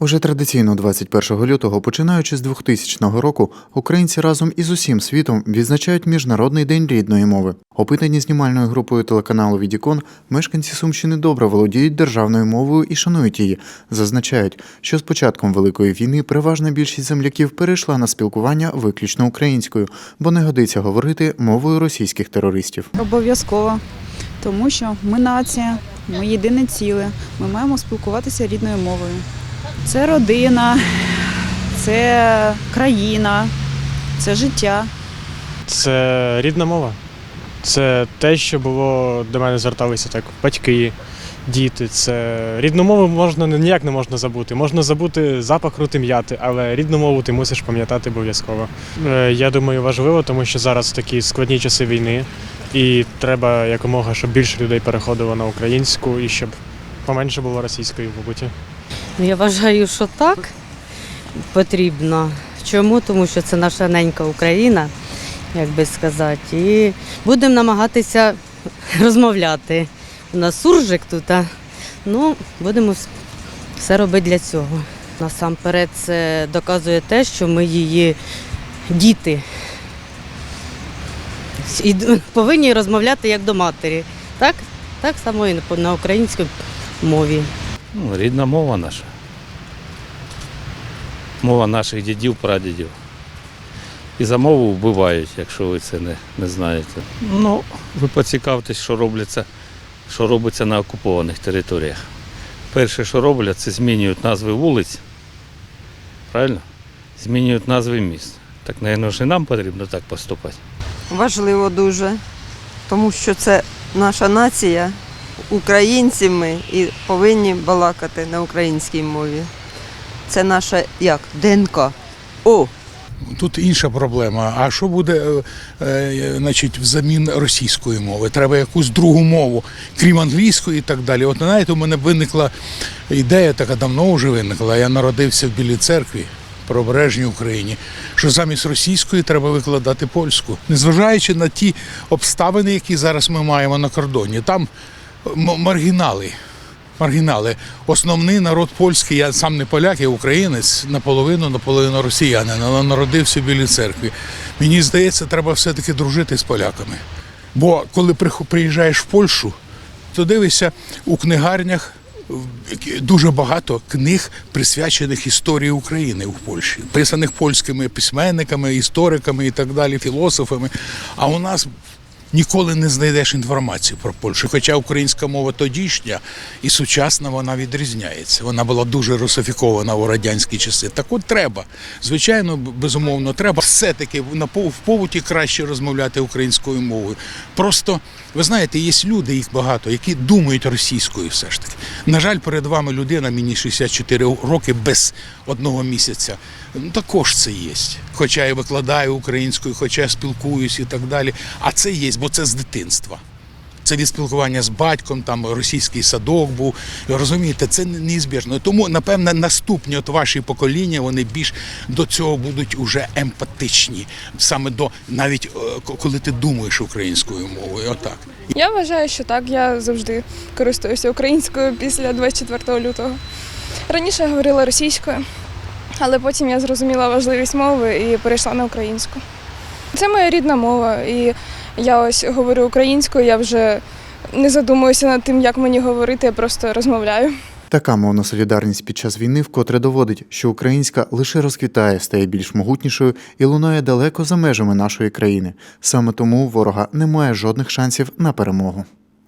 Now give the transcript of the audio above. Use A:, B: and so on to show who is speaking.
A: Уже традиційно 21 лютого, починаючи з 2000 року, українці разом із усім світом відзначають Міжнародний день рідної мови. Опитані знімальною групою телеканалу Відікон, мешканці Сумщини добре володіють державною мовою і шанують її. Зазначають, що з початком Великої війни переважна більшість земляків перейшла на спілкування виключно українською, бо не годиться говорити мовою російських терористів.
B: Обов'язково, тому що ми нація, ми єдине ціле. Ми маємо спілкуватися рідною мовою. Це родина, це країна, це життя.
C: Це рідна мова. Це те, що було до мене зверталися так батьки, діти. Це рідну мову можна ніяк не можна забути. Можна забути запах рути м'яти, але рідну мову ти мусиш пам'ятати обов'язково. Е, Я думаю, важливо, тому що зараз такі складні часи війни, і треба якомога, щоб більше людей переходило на українську і щоб поменше було російської, мабуть.
D: Ну, Я вважаю, що так потрібно. Чому? Тому що це наша ненька Україна, як би сказати. І будемо намагатися розмовляти. У нас суржик тут, а ну, будемо все робити для цього. Насамперед це доказує те, що ми її діти. І повинні розмовляти як до матері. Так? Так само і на- українській мові.
E: Ну, рідна мова наша. Мова наших дідів, прадідів. І за мову вбивають, якщо ви це не, не знаєте. Ну, ви поцікавтесь, що робляться, що робиться на окупованих територіях. Перше, що роблять, це змінюють назви вулиць. Правильно? Змінюють назви міст. Так, мабуть, і нам потрібно так поступати.
F: Важливо дуже, тому що це наша нація, українці ми і повинні балакати на українській мові. Це наша як ДНК. О,
G: Тут інша проблема. А що буде е, е, значить, взамін російської мови? Треба якусь другу мову, крім англійської і так далі. От знаєте, у мене виникла ідея, така давно вже виникла. Я народився в Білій церкві. Правобережній Україні, що замість російської треба викладати польську, незважаючи на ті обставини, які зараз ми маємо на кордоні. Там маргінали. Маргінали. Основний народ польський, я сам не поляк, я українець, наполовину, наполовину росіянин, але народився Білій церкві. Мені здається, треба все-таки дружити з поляками. Бо коли приїжджаєш в Польщу, то дивишся у книгарнях дуже багато книг, присвячених історії України в Польщі, писаних польськими письменниками, істориками і так далі, філософами. А у нас ніколи не знайдеш інформацію про Польщу. Хоча українська мова тодішня і сучасна вона відрізняється. Вона була дуже русифікована у радянські часи. Так от треба. Звичайно, безумовно, треба все-таки в побуті краще розмовляти українською мовою. Просто ви знаєте, є люди, їх багато, які думають російською все ж таки. На жаль, перед вами людина, мені 64 роки без одного місяця. Ну, також це є. Хоча я викладаю українською, хоча я спілкуюсь і так далі. А це є, бо це з дитинства. Це від спілкування з батьком, там російський садок був. Розумієте, це неізбіжно. Тому, напевне, наступні от ваші покоління вони більш до цього будуть уже емпатичні. Саме до навіть е, коли ти думаєш українською мовою. Отак.
H: Я вважаю, що так. Я завжди користуюся українською після 24 лютого. Раніше я говорила російською, але потім я зрозуміла важливість мови і перейшла на українську. Це моя рідна мова, і я ось говорю українською, я вже не задумуюся над тим, як мені говорити, я просто розмовляю.
A: Така мовна солідарність під час війни вкотре доводить, що українська лише розквітає, стає більш могутнішою і лунає далеко за межами нашої країни. Саме тому ворога немає жодних шансів на перемогу.